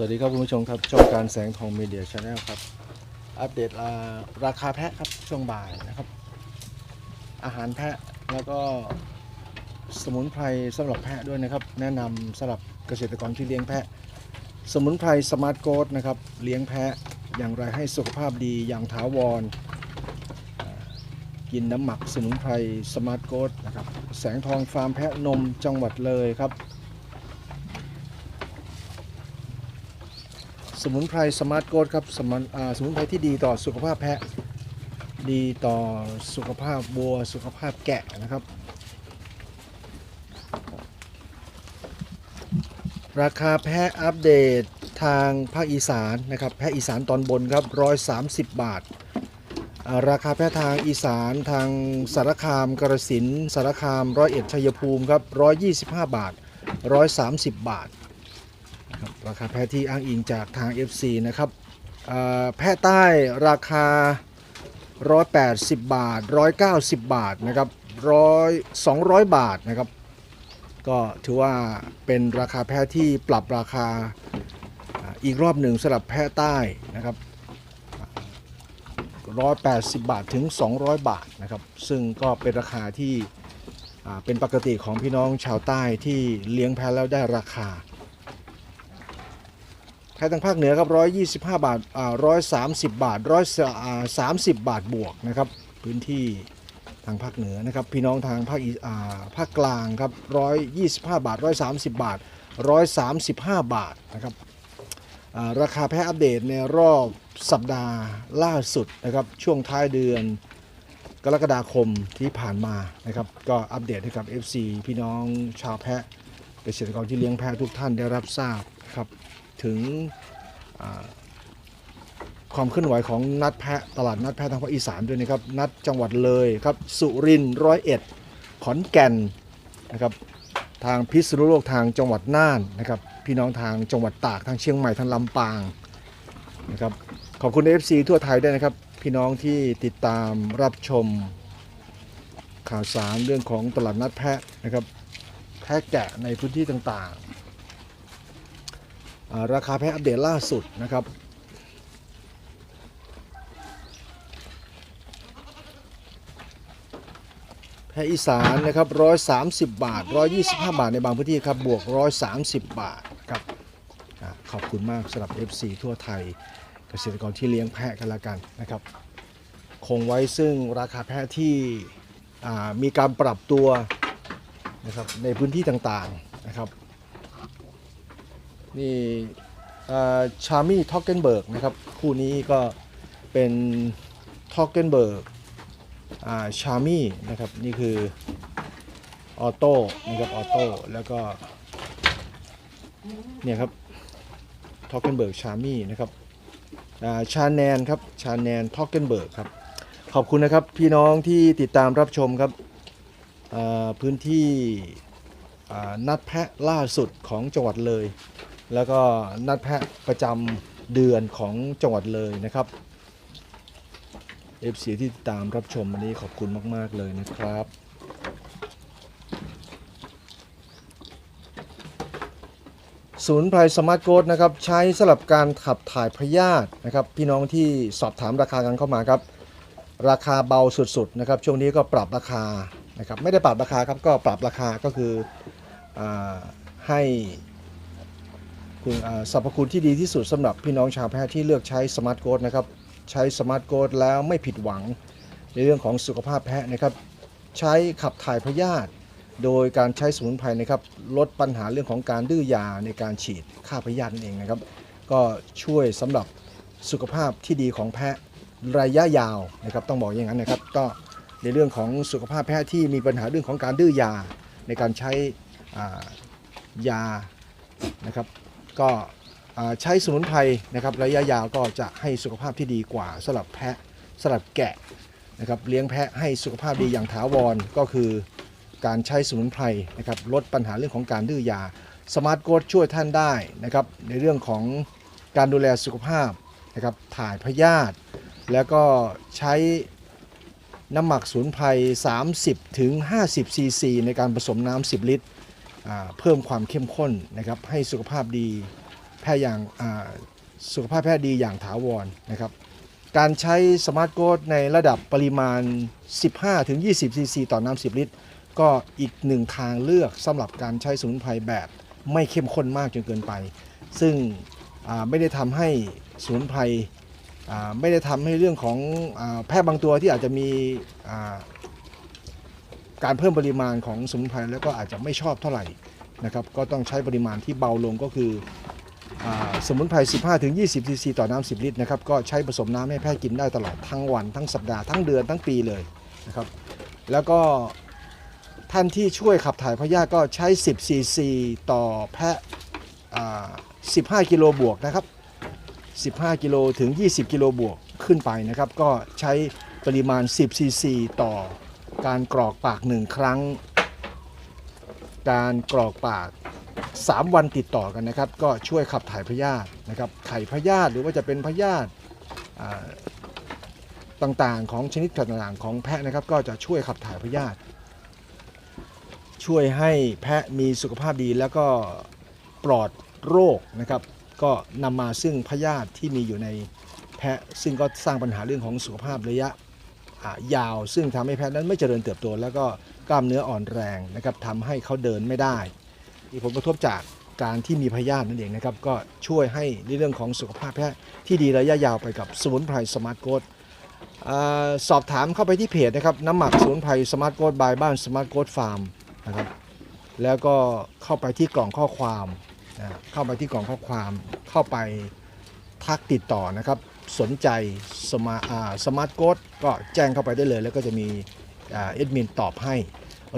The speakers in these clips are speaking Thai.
สวัสดีครับคุณผู้ชมครับช่องการแสงทองมีเดียชาแนลครับ อัปเดตราคาแพะครับช่วงบ่ายนะครับ อาหารแพะแล้วก็สมุนไพรสำหรับแพะด้วยนะครับ แนะนำสำหรับเกษตรกรที่เลี้ยงแพะ สมุนไพรสมาร์ทโกดนะครับเลี้ยงแพะอย่างไรให้สุขภาพดีอย่างถาวร กินน้ำหมักสมุนไพรสมาร์ทโกดนะครับแสงทองฟาร์มแพะนมจังหวัดเลยครับ สมุนไพรสมาร์ทโกดครับสมุนสมุนไพรที่ดีต่อสุขภาพแพะ ดีต่อสุขภาพวัวสุขภาพแกะนะครับ ราคาแพะอัปเดตทางภาคอีสานนะครับแพะอีสานตอนบนครับ 130 บาทอ่าราคาแพะทางอีสานทางสารคามกระสินสารคามร้อยเอ็ดชัยภูมิครับ 125 บาท 130 บาท รับราคาแพะที่อ้างอิงจากทาง FC นะครับแพะใต้ราคา 180 บาท 190 บาทนะครับ100 200บาทนะครับ ก็ถือว่าเป็นราคาแพะที่ปรับราคาอีกรอบหนึ่งสำหรับแพะใต้นะครับ180 บาทถึง 200 บาทนะครับ ซึ่งก็เป็นราคาที่เป็นปกติของพี่น้องชาวใต้ที่เลี้ยงแพะแล้วได้ราคา แพทย์ทางภาคเหนือครับ125บาทอ่า130บาท100อ่า30บาทบวกนะครับพื้นที่ทางภาคเหนือนะครับพี่น้องทางภาคอ่าภาคกลางครับ125บาท130บาท135บาทนะครับอ่าราคาแพะอัปเดตในรอบสัปดาห์ล่าสุดนะครับช่วงท้ายเดือนกรกฎาคมที่ผ่านมานะครับก็อัปเดตให้กับ FC พี่น้องชาวแพะเกษตรกรที่เลี้ยงแพะทุกท่านได้รับทราบครับ ถึงความเคลื่อนไหวของนัดแพะตลาดนัดแพะทางภาคอีสานด้วยนะครับ นัดจังหวัดเลยครับ สุรินทร์ร้อยเอ็ด ขอนแก่นนะครับ ทางพิษณุโลกทางจังหวัดน่านนะครับ พี่น้องทางจังหวัดตากทางเชียงใหม่ทางลำปางนะครับ ขอบคุณ FC ทั่วไทยด้วยนะครับ พี่น้องที่ติดตามรับชมข่าวสารเรื่องของตลาดนัดแพะนะครับ แพะแกะในพื้นที่ต่างๆ ราคาแพะอัปเดตล่าสุดนะครับ แพะอีสานนะครับ130บาท125บาทในบางพื้นที่ครับบวก130บาทครับขอบคุณมากสำหรับ FC ทั่วไทยเกษตรกรที่เลี้ยงแพะกันละกันนะครับ คงไว้ซึ่งราคาแพะที่มีการปรับตัวนะครับในพื้นที่ต่างๆนะครับ นี่ชามี่ทอกเกนเบิร์กนะครับ คู่นี้ก็เป็นทอกเกนเบิร์กชามี่นะครับ นี่คือออโต้นะครับออโต้แล้วก็เนี่ยครับทอกเกนเบิร์กชามี่นะครับชาแนนครับชาแนนทอกเกนเบิร์กครับ ขอบคุณนะครับพี่น้องที่ติดตามรับชมครับพื้นที่นัดแพะล่าสุดของจังหวัดเลย แล้วก็นัดแพะประจำเดือนของจังหวัดเลยนะครับ FC ที่ติดตามรับชมวันนี้ขอบคุณมาก ๆ เลยนะครับ ศูนย์ไพรสมาร์ทโกดนะครับ ใช้สำหรับการขับถ่ายพยาธินะครับ พี่น้องที่สอบถามราคากันเข้ามาครับ ราคาเบาสุด ๆ นะครับ ช่วงนี้ก็ปรับราคานะครับ ไม่ได้ปรับราคาครับ ก็ปรับราคาก็คืออให้ สรรพคุณที่ดีที่สุดสำหรับพี่น้องชาวแพทย์ที่เลือกใช้สมาร์ทโกดนะครับ ใช้สมาร์ทโกดแล้วไม่ผิดหวัง ในเรื่องของสุขภาพแพะนะครับ ใช้ขับถ่ายพยาธิโดยการใช้สมุนไพรนะครับ ลดปัญหาเรื่องของการดื้อยาในการฉีดฆ่าพยาธินั่นเองนะครับ ก็ช่วยสำหรับสุขภาพที่ดีของแพะระยะยาวนะครับ ต้องบอกอย่างนั้นนะครับ ก็ในเรื่องของสุขภาพแพะที่มีปัญหาเรื่องของการดื้อยาในการใช้ยานะครับ ก็ใช้สมุนไพรนะครับระยะยาวก็จะให้สุขภาพที่ดีกว่าสำหรับแพะสำหรับแกะนะครับเลี้ยงแพะให้สุขภาพดีอย่างถาวรก็คือการใช้สมุนไพรนะครับลดปัญหาเรื่องของการดื้อยาสมาร์ทโกดช่วยท่านได้นะครับในเรื่องของการดูแลสุขภาพนะครับถ่ายพยาธิแล้วก็ใช้น้ำหมักสมุนไพร 30 ถึง 50 ซีซี ในการผสมน้ำ 10 ลิตร เพิ่มความเข้มข้นนะครับให้สุขภาพดีแพพทย์อย่างสุขภาพแพทย์ดีอย่างถาวรนะครับการใช้สมาร์ทโกดในระดับปริมาณ 15-20 ซีซีต่อน้ำ10 ลิตร ก็อีกหนึ่งทางเลือกสำหรับการใช้สมุนไพรแบบไม่เข้มข้นมากจนเกินไป ซึ่งไม่ได้ทำให้สมุนไพรไม่ได้ทำให้เรื่องของอแพทย์บางตัวที่อาจจะมี การเพิ่มปริมาณของสมุนไพรแล้วก็อาจจะไม่ชอบเท่าไหร่นะครับก็ต้องใช้ปริมาณที่เบาลงก็คืออสมุนไพร 15-20 ซีซี ต่อน้ำ 10 ลิตรนะครับก็ใช้ผสมน้ำให้แพทย์กินได้ตลอดทั้งวันทั้งสัปดาห์ทั้งเดือนทั้งปีเลยนะครับแล้วก็ท่านที่ช่วยขับถ่ายพยาธิก็ใช้ 10 ซีซี ต่อแพะ15 กิโลบวกนะครับ 15 กิโลถึง 20 กิโลบวกขึ้นไปนะครับก็ใช้ปริมาณ 10 ซีซี ต่อ การกรอกปาก1ครั้ง การกรอกปาก 3 วันติดต่อกันนะครับ ก็ช่วยขับถ่ายพยาธินะครับไข่พยาธิหรือว่าจะเป็นพยาธิต่างๆ ของชนิดต่างๆของแพะนะครับ ก็จะช่วยขับถ่ายพยาธิช่วยให้แพะมีสุขภาพดีแล้วก็ปลอดโรคนะครับ ก็นำมาซึ่งพยาธิที่มีอยู่ในแพะซึ่งก็สร้างปัญหาเรื่องของสุขภาพระยะ ยาว ซึ่งทำให้แพะนั้นไม่เจริญเติบโต แล้วก็กล้ามเนื้ออ่อนแรงนะครับทำให้เขาเดินไม่ได้มีผลกระทบจากการที่มีพยาธินั่นเองนะครับก็ช่วยให้ในเรื่องของสุขภาพแพะที่ดีระยะยาวไปกับสมุนไพรสมาร์ทโกดสอบถามเข้าไปที่เพจนะครับน้ำหมักสมุนไพรสมาร์ทโกดบายบ้านสมาร์ทโกดฟาร์มนะครับแล้วก็เข้าไปที่กล่องข้อความเข้าไปที่กล่องข้อความเข้าไปทักติดต่อนะครับ สนใจสมาสมาร์ทโกดก็แจ้งเข้าไปได้เลย แล้วก็จะมีเอดมินตอบให้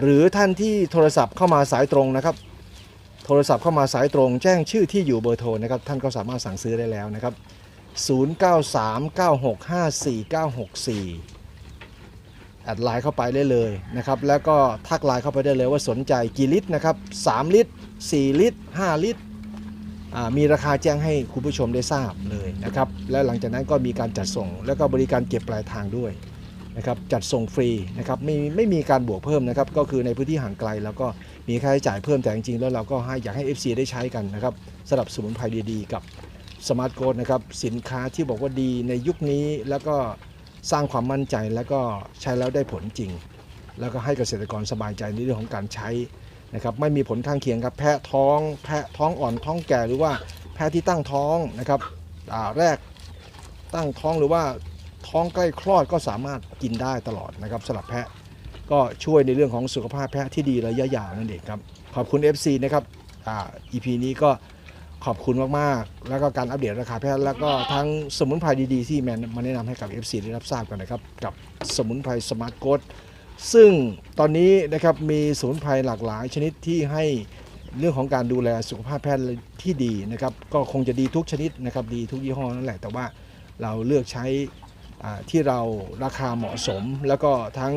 หรือท่านที่โทรศัพท์เข้ามาสายตรงนะครับ โทรศัพท์เข้ามาสายตรง แจ้งชื่อที่อยู่เบอร์โทรนะครับท่านก็สามารถสั่งซื้อได้แล้วนะครับ 0939654964แอดไลน์เข้าไปได้เลยนะครับ แล้วก็ทักไลน์เข้าไปได้เลยว่าสนใจกี่ลิตรนะครับ 3 ลิตร 4 ลิตร 5 ลิตร มีราคาแจ้งให้คุณผู้ชมได้ทราบเลยนะครับ แล้วหลังจากนั้นก็มีการจัดส่ง แล้วก็บริการเก็บปลายทางด้วยนะครับจัดส่งฟรีนะครับไม่ไม่มีการบวกเพิ่มนะครับก็คือในพื้นที่ห่างไกล แล้วก็มีค่าใช้จ่ายเพิ่มแต่จริงๆแล้วเราก็ให้อยากให้ FC ได้ใช้กันนะครับสำหรับสมุนไพรดีๆ กับสมาร์ทโค้ดนะครับสินค้าที่บอกว่าดีในยุคนี้แล้วก็สร้างความมั่นใจแล้วก็ใช้แล้วได้ผลจริง แล้วก็ให้เกษตรกรสบายใจในเรื่องของการใช้ นะครับไม่มีผลข้างเคียงครับแพะท้อง แพะท้องอ่อนท้องแก่หรือว่าแพะที่ตั้งท้องนะครับแรกตั้งท้องหรือว่าท้องใกล้คลอดก็สามารถกินได้ตลอดนะครับสำหรับแพะก็ช่วยในเรื่องของสุขภาพแพะที่ดีระยะยาวนั่นเองครับขอบคุณ FC นะครับอ่า EP นี้ก็ขอบคุณมากๆ แล้วก็การอัปเดตราคาแพทย์แล้วก็ทั้งสมุนไพรดีๆ ที่แมนมาแนะนำให้กับ FC ได้รับทราบกันนะครับ กับสมุนไพรสมาร์ทโกด ซึ่งตอนนี้นะครับมีสมุนไพรหลากหลายชนิดที่ให้เรื่องของการดูแลสุขภาพแพทย์ที่ดีนะครับ ก็คงจะดีทุกชนิดนะครับ ดีทุกยี่ห้อนั่นแหละ แต่ว่าเราเลือกใช้ที่เราราคาเหมาะสม แล้วก็ทั้ง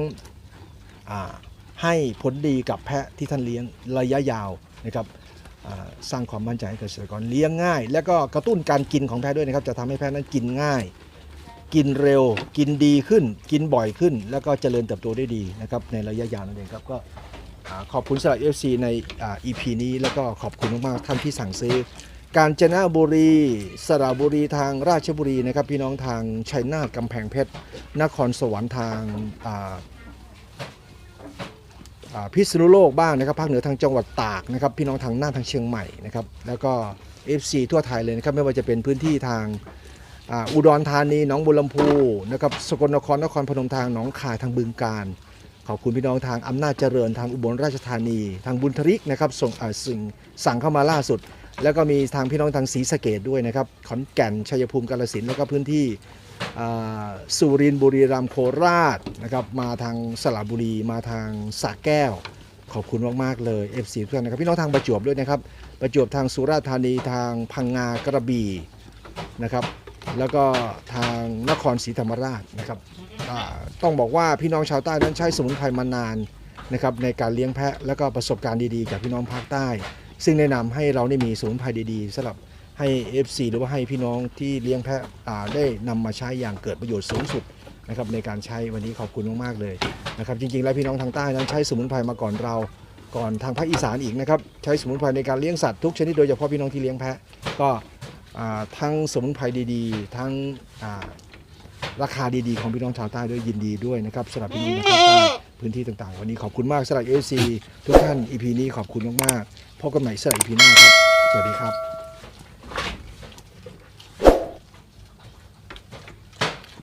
ให้ผลดีกับแพะที่ท่านเลี้ยงระยะยาวนะครับสร้างความมั่นใจให้เกษตรกรเลี้ยงง่าย แล้วก็กระตุ้นการกินของแพะด้วยนะครับ จะทำให้แพะนั้นกินง่าย กินเร็ว กินดีขึ้น กินบ่อยขึ้น แล้วก็เจริญเติบโตได้ดีนะครับในระยะยาวนั่นเองครับก็ขอบคุณสำหรับ FC ในอ่า EP นี้แล้วก็ขอบคุณมากๆท่านที่สั่งซื้อ กาญจนบุรี สระบุรีทางราชบุรีนะครับพี่น้องทางชัยนาทกำแพงเพชรนครสวรรค์ทางอ่าอ่าพิษณุโลกบ้างนะครับภาคเหนือทางจังหวัดตากนะครับพี่น้องทางน่านทางเชียงใหม่นะครับแล้วก็ FC ทั่วไทยเลยนะครับไม่ว่าจะเป็นพื้นที่ทาง อุดรธานีหนองบัวลำพูนะครับสกลนครนครพนมทางหนองคายทางบึงการขอบคุณพี่น้องทางอำนาจเจริญทางอุบลราชธานี ทางบุญทริกนะครับส่งสิ่งสั่งเข้ามาล่าสุด แล้วก็มีทางพี่น้องทางศรีสะเกดด้วยนะครับขอนแก่นชัยภูมิกาฬสินแล้วก็พื้นที่สุรินทร์บุรีรัมย์โคราชนะครับมาทางสระบุรีมาทางสระแก้ว ขอบคุณมากๆเลย FC ทุกท่านนะครับพี่น้องทางประจวบด้วยนะครับประจวบทางสุราษฎร์ธานีทางพังงากระบี่นะครับ แล้วก็ทางนครศรีธรรมราชนะครับต้องบอกว่าพี่น้องชาวใต้นั้นใช้สมุนไพรมานานนะครับในการเลี้ยงแพะแล้วก็ประสบการณ์ดีๆจากพี่น้องภาคใต้ ซึ่งแนะนำให้เราได้มีสมุนไพรดีๆสำหรับให้ FC หรือว่าให้พี่น้องที่เลี้ยงแพะได้นำมาใช้อย่างเกิดประโยชน์สูงสุดนะครับในการใช้วันนี้ขอบคุณมากๆเลยนะครับจริงๆ แล้วพี่น้องทางใต้นั้นใช้สมุนไพรมาก่อนเราก่อนทางภาคอีสานอีกนะครับใช้สมุนไพรในการเลี้ยงสัตว์ทุกชนิดโดยเฉพาะพี่น้องที่เลี้ยงแพะก็ ทั้งสมุนไพรดีๆ ทั้งราคาดีๆ ของพี่น้องชาวใต้ด้วยยินดีด้วยนะครับสำหรับพี่น้องชาวใต้พื้นที่ต่างๆ วันนี้ขอบคุณมากสำหรับเอซีทุกท่าน EP นี้ขอบคุณมากๆพบกันใหม่สำหรับ EP หน้าครับ สวัสดีครับ